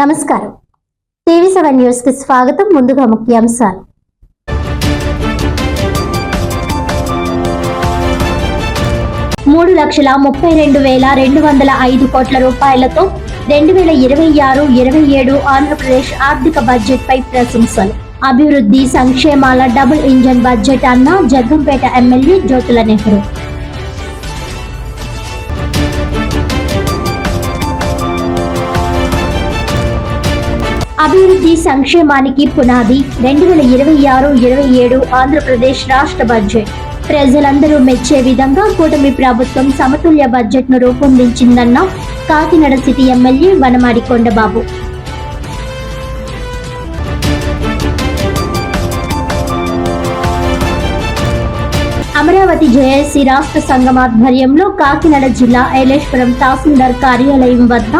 నమస్కారం. TV seven న్యూస్కి స్వాగతం ముందుగా ముఖ్యాంశాలు. మూడు లక్షల ముప్పై రెండు వేల రెండు వందల ఐదు కోట్ల రూపాయలతో రెండు వేల ఇరవై ఆరు ఇరవై ఏడు ఆంధ్రప్రదేశ్ ఆర్థిక బడ్జెట్ పై ప్రశంసలు. అభివృద్ధి సంక్షేమాల డబుల్ ఇంజన్ బడ్జెట్ అన్న జగ్గంపేట ఎమ్మెల్యే జ్యోతుల నెహ్రూ. అభివృద్ధి సంక్షేమానికి పునాది రెండు వేల ఇరవై ఆరు ఇరవై ఏడు ఆంధ్రప్రదేశ్ రాష్ట్ర బడ్జెట్. ప్రజలందరూ మెచ్చే విధంగా కూటమి ప్రభుత్వం సమతుల్య బడ్జెట్ను రూపొందించిందన్న Kakinada city MLA Vanamadi Kondababu. Amaravati JAC రాష్ట్ర సంఘం ఆధ్వర్యంలో కాకినాడ జిల్లా ఐలేశ్వరం తహసీల్దార్ కార్యాలయం వద్ద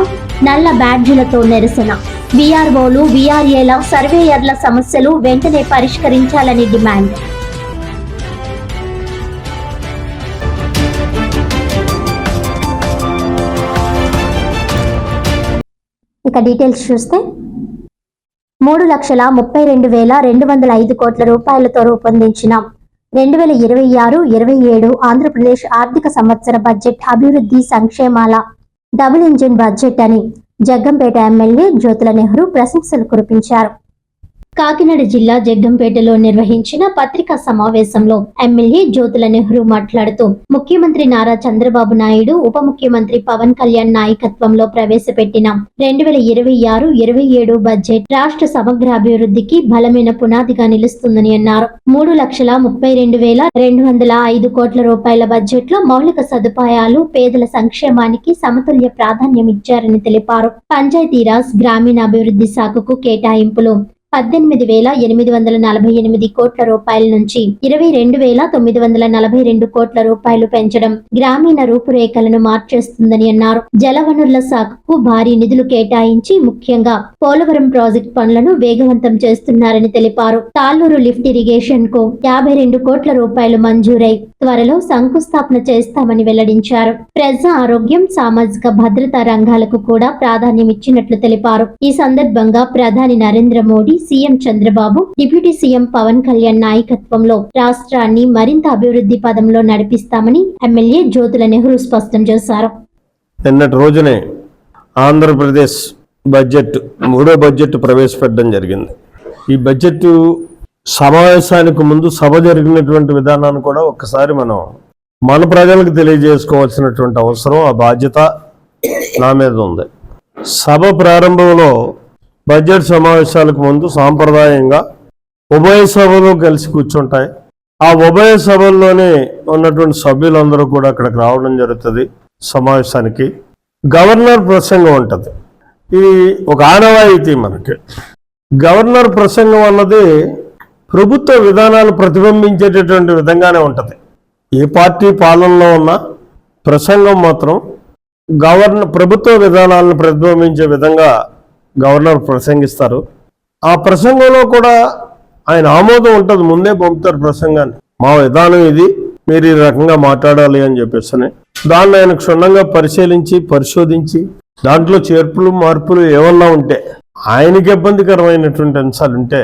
నల్ల బ్యాడ్జీలతో నిరసన. బీఆర్ఓలు విఆర్ఏల సర్వేయర్ల సమస్యలు వెంటనే పరిష్కరించాలని డిమాండ్. ఇక డీటెయిల్స్ చూస్తే మూడు లక్షల ముప్పై రెండు వేల రెండు వందల ఐదు కోట్ల రూపాయలతో రూపొందించిన రెండు వేల ఇరవై ఆరు ఇరవై ఏడు ఆంధ్రప్రదేశ్ ఆర్థిక సంవత్సర బడ్జెట్ అభివృద్ధి సంక్షేమాల డబుల్ ఇంజిన్ బడ్జెట్ అని జగ్గంపేట ఎమ్మెల్యే జ్యోతుల నెహ్రూ ప్రశంసలు కురిపించారు. కాకినాడ జిల్లా జగ్గంపేటలో నిర్వహించిన పత్రికా సమావేశంలో ఎమ్మెల్యే జ్యోతుల నెహ్రూ మాట్లాడుతూ ముఖ్యమంత్రి నారా చంద్రబాబు నాయుడు ఉప ముఖ్యమంత్రి పవన్ కళ్యాణ్ నాయకత్వంలో ప్రవేశపెట్టిన రెండు వేల ఇరవై ఆరు ఇరవై ఏడు బడ్జెట్ రాష్ట్ర సమగ్ర అభివృద్ధికి బలమైన పునాదిగా నిలుస్తుందని అన్నారు. మూడు లక్షల ముప్పై రెండు వేల రెండు వందల ఐదు కోట్ల రూపాయల బడ్జెట్లో మౌలిక సదుపాయాలు పేదల సంక్షేమానికి సమతుల్య ప్రాధాన్యం ఇచ్చారని తెలిపారు. పంచాయతీరాజ్ గ్రామీణాభివృద్ధి శాఖకు కేటాయింపులు పద్దెనిమిది వేల ఎనిమిది వందల నలభై ఎనిమిది కోట్ల రూపాయల నుంచి ఇరవై రెండు వేల తొమ్మిది వందల నలభై రెండు కోట్ల రూపాయలు పెంచడం గ్రామీణ రూపురేఖలను మార్చేస్తుందని అన్నారు. జలవనరుల శాఖకు భారీ నిధులు కేటాయించి ముఖ్యంగా పోలవరం ప్రాజెక్ట్ పనులను వేగవంతం చేస్తున్నారని తెలిపారు. తాళ్ళూరు లిఫ్ట్ ఇరిగేషన్కు యాభై రెండు కోట్ల రూపాయలు మంజూరై త్వరలో శంకుస్థాపన చేస్తామని వెల్లడించారు. ప్రజా ఆరోగ్యం సామాజిక భద్రతా రంగాలకు కూడా ప్రాధాన్యం ఇచ్చినట్లు తెలిపారు. ఈ సందర్భంగా ప్రధాని Narendra Modi CM Chandrababu deputy CM Pawan Kalyan నాయకత్వంలో రాష్ట్రాన్ని మరింత అభివృద్ధి పదంలో నడిపిస్తామని ఎమ్మెల్యే జ్యోతుల నెహ్రూ స్పష్టం చేశారు. నిన్నటి రోజునే ఆంధ్రప్రదేశ్ బడ్జెట్ మూడో బడ్జెట్ ప్రవేశపెట్టడం జరిగింది. ఈ బడ్జెట్ సమావేశానికి ముందు సభ జరిగినటువంటి విధానాన్ని కూడా ఒక్కసారి మనం మన ప్రజలకు తెలియజేసుకోవాల్సినటువంటి అవసరం ఆ బాధ్యత నా మీద ఉంది. సభ ప్రారంభంలో బడ్జెట్ సమావేశాలకు ముందు సాంప్రదాయంగా ఉభయ సభలు కలిసి కూర్చుంటాయి. ఆ ఉభయ సభల్లోనే ఉన్నటువంటి సభ్యులందరూ కూడా అక్కడికి రావడం జరుగుతుంది సమావేశానికి. గవర్నర్ ప్రసంగం ఉంటుంది. ఇది ఒక ఆనవాయితీ మనకి. గవర్నర్ ప్రసంగం అన్నది ప్రభుత్వ విధానాలు ప్రతిబింబించేటటువంటి విధంగానే ఉంటుంది. ఏ పార్టీ పాలనలో ఉన్న ప్రసంగం మాత్రం గవర్న ప్రభుత్వ విధానాలను ప్రతిబింబించే విధంగా గవర్నర్ ప్రసంగిస్తారు. ఆ ప్రసంగంలో కూడా ఆయన ఆమోదం ఉంటుంది. ముందే పంపుతారు ప్రసంగాన్ని. మా విధానం ఇది. మీరు ఈ రకంగా మాట్లాడాలి అని చెప్పేసి దాన్ని ఆయన క్షుణ్ణంగా పరిశీలించి పరిశోధించి దాంట్లో చేర్పులు మార్పులు ఏమన్నా ఉంటే ఆయనకి ఇబ్బందికరమైనటువంటి అంశాలు ఉంటే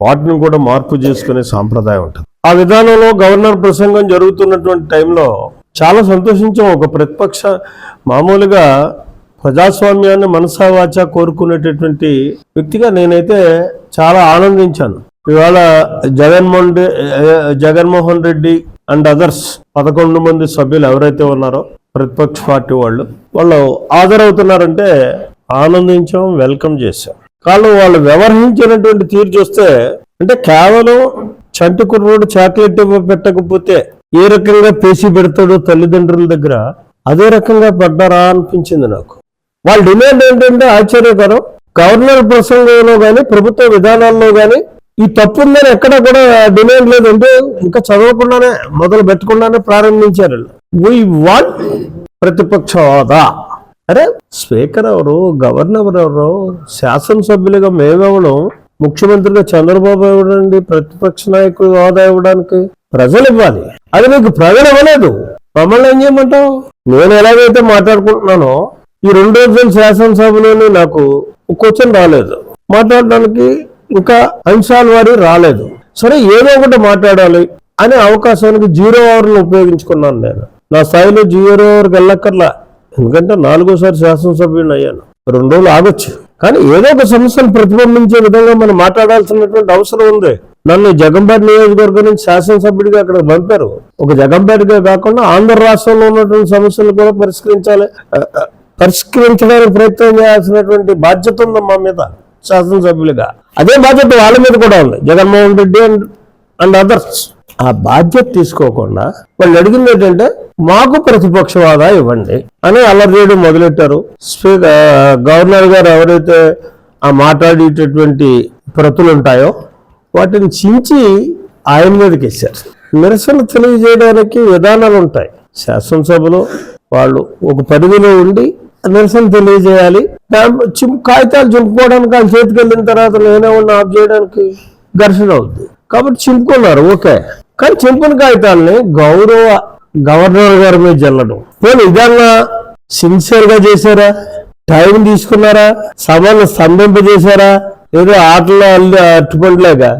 వాటిని కూడా మార్పు చేసుకునే సాంప్రదాయం ఉంటుంది. ఆ విధానంలో గవర్నర్ ప్రసంగం జరుగుతున్నటువంటి టైంలో చాలా సంతోషించాం. ఒక ప్రతిపక్ష మామూలుగా ప్రజాస్వామ్యాన్ని మనసావాచ కోరుకునేటటువంటి వ్యక్తిగా నేనైతే చాలా ఆనందించాను. ఇవాళ జగన్మోహన్ జగన్మోహన్ రెడ్డి అండ్ అదర్స్ పదకొండు మంది సభ్యులు ఎవరైతే ఉన్నారో ప్రతిపక్ష పార్టీ వాళ్ళు వాళ్ళు హాజరవుతున్నారంటే ఆనందించాం వెల్కమ్ చేశాం. కానీ వాళ్ళు వ్యవహరించినటువంటి తీరు చూస్తే అంటే కేవలం చంటి కుర్రోడు చాక్లెట్ పెట్టకపోతే ఏ రకంగా పేసి పెడతాడో తల్లిదండ్రుల దగ్గర అదే రకంగా పడ్డారా అనిపించింది నాకు. వాళ్ళ డిమాండ్ ఏంటంటే ఆశ్చర్యకరం. గవర్నర్ ప్రసంగంలో కానీ ప్రభుత్వ విధానాల్లో కానీ ఈ తప్పు ఉందని ఎక్కడ కూడా డిమాండ్ లేదంటే ఇంకా చదవకుండానే మొదలు పెట్టకుండానే ప్రారంభించారు వీ వాంట్ ప్రతిపక్ష హోదా అరే స్పీకర్ ఎవరు గవర్నర్ ఎవరు శాసనసభ్యులుగా మేమెవడం ముఖ్యమంత్రిగా చంద్రబాబు ఇవ్వడండి ప్రతిపక్ష నాయకుడు హోదా ఇవ్వడానికి ప్రజలు ఇవ్వాలి. అది నీకు ప్రజలు ఇవ్వలేదు మమ్మల్ని ఏం చేయమంటావు? నేను ఎలాగైతే మాట్లాడుకుంటున్నానో ఈ రెండు రోజులు శాసనసభలోనే నాకు క్వశ్చన్ రాలేదు. మాట్లాడడానికి ఇంకా అంశాల వారి రాలేదు. సరే ఏదో ఒకటి మాట్లాడాలి అనే అవకాశానికి జీరో అవర్ను ఉపయోగించుకున్నాను నేను. నా స్థాయిలో జీరో అవర్కి వెళ్ళక్కర్లా. ఎందుకంటే నాలుగోసారి శాసనసభ్యుని అయ్యాను. రెండు రోజులు ఆగొచ్చు. కానీ ఏదో ఒక సమస్యను ప్రతిబింబించే విధంగా మనం మాట్లాడాల్సినటువంటి అవసరం ఉంది. నన్ను జగంపేట నియోజకవర్గం నుంచి శాసనసభ్యుడిగా అక్కడ పంపారు. ఒక జగంపేటగా కాకుండా ఆంధ్ర రాష్ట్రంలో ఉన్నటువంటి సమస్యలు కూడా పరిష్కరించాలి. పరిష్కరించడానికి ప్రయత్నం చేయాల్సినటువంటి బాధ్యత ఉంది మా మీద శాసనసభ్యులుగా. అదే బాధ్యత వాళ్ళ మీద కూడా ఉంది. Jaganmohan Reddy and and others ఆ బాధ్యత తీసుకోకుండా వాళ్ళు అడిగింది ఏంటంటే మాకు ప్రతిపక్ష వాదా ఇవ్వండి అని అల్లరి చేయడం మొదలెట్టారు స్పీకర్ గవర్నర్ గారు ఎవరైతే ఆ మాట్లాడేటటువంటి ప్రతులు ఉంటాయో వాటిని చించి ఆయన మీదకి వేశారు. నిరసన తెలియజేయడానికి విధానాలు ఉంటాయి. శాసనసభలో వాళ్ళు ఒక పరిధిలో ఉండి నిరసన తెలియజేయాలి. చిమ్ కాగితాలు చింపుకోవడానికి ఆయన చేతికి వెళ్ళిన తర్వాత నేనే ఉన్న ఆఫ్ చేయడానికి ఘర్షణ అవుద్ది. కాబట్టి చింపుకున్నారు ఓకే. కానీ చింపిన కాగితాలని గౌరవ గవర్నర్ గారి మీద జల్లడం. నేను ఇదన్నా సిన్సియర్గా చేశారా? టైం తీసుకున్నారా? సభను స్తంభింపజేశారా? ఏదో ఆటలో అల్లి అట్టుపండిలాగా